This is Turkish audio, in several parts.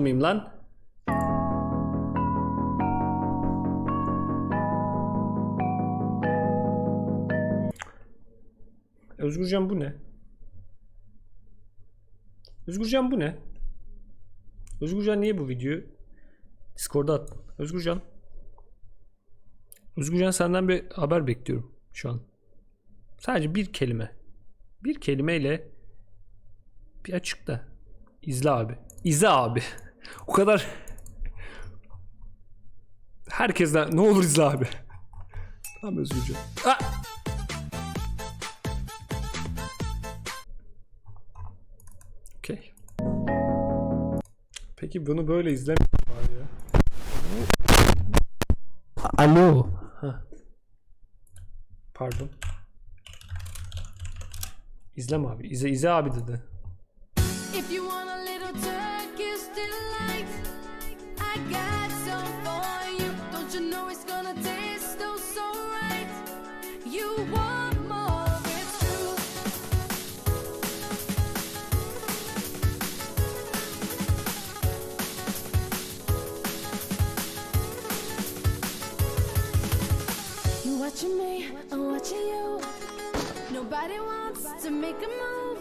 mıyım lan? Özgürcan bu ne? Özgürcan bu ne? Özgürcan niye bu videoyu Discord'a attın? Özgürcan. Özgürcan senden bir haber bekliyorum şu an. Sadece bir kelime. Bir kelimeyle bir açıkla. İzle abi. İzle abi. O kadar Herkesten ne olur izle abi. Tamam Özgürcan. Ah! Okey. Peki bunu böyle izleme ya. Alo. Ha. Pardon. İzleme abi. İzle, izle abi dedi. If you want a little watching me, I'm watching you. Nobody wants to make a move.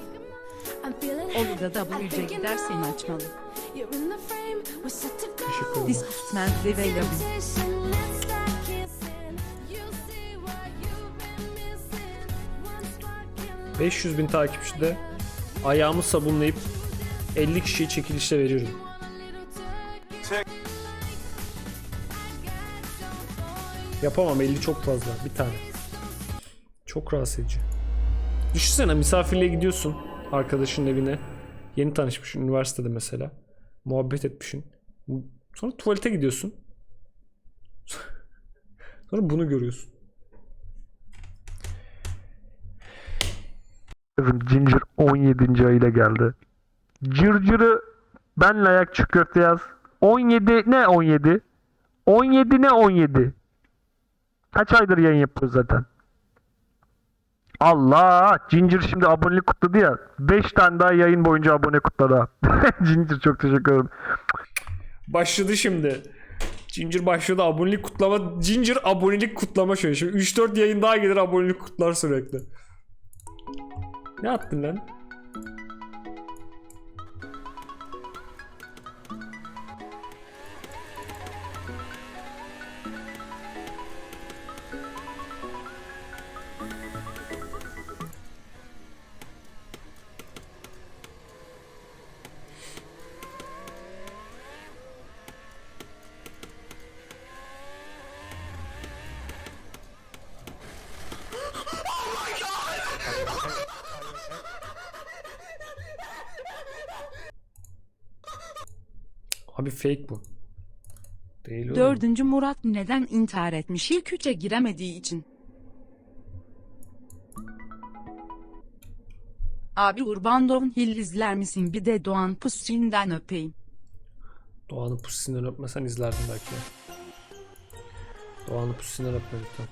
I'm feeling Olur da think you gider seni açmalı. You're in the frame, we're set to go. Teşekkür ederim. Discutmentli ve labin. Temptation, let's start kissing. You see what you've been missing. One spark in 500 bin takipçide ayağımı sabunlayıp 50 kişiye çekilişle veriyorum. Yapamam 50 çok fazla. Bir tane. Çok rahatsız edici. Düşünsene misafirliğe gidiyorsun arkadaşının evine. Yeni tanışmışsın üniversitede mesela. Muhabbet etmişsin. Sonra tuvalete gidiyorsun. Sonra bunu görüyorsun. Ginger 17. ayıyla geldi. Cırcırı benle ayak çiğ köfte yaz. 17 ne 17? 17 ne 17? Kaç aydır yayın yapıyor zaten? Allah! Ginger şimdi abonelik kutladı ya. 5 tane daha yayın boyunca abone kutladı. Ginger çok teşekkür ederim. Başladı şimdi. Ginger başladı abonelik kutlama. Ginger abonelik kutlama şöyle. Şimdi 3-4 yayın daha gelir abonelik kutlar sürekli. Ne attın lan? Abi fake bu. Değil oğlum. Dördüncü Murat neden intihar etmiş ilk üçe giremediği için. Abi Urban Downhill izler misin bir de Doğan Pusin'den öpeyim. Doğan'ı pususundan öpmesen izlerdim belki. Doğan'ı pususundan öpme lütfen.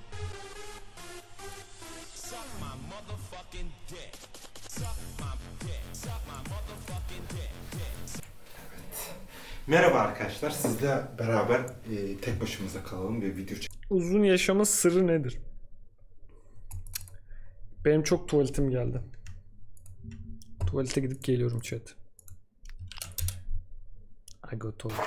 Merhaba arkadaşlar. Sizle beraber e, tek başımıza kalalım ve video çek- Uzun yaşamın sırrı nedir? Benim çok tuvaletim geldi. Tuvalete gidip geliyorum chat. I go toilet.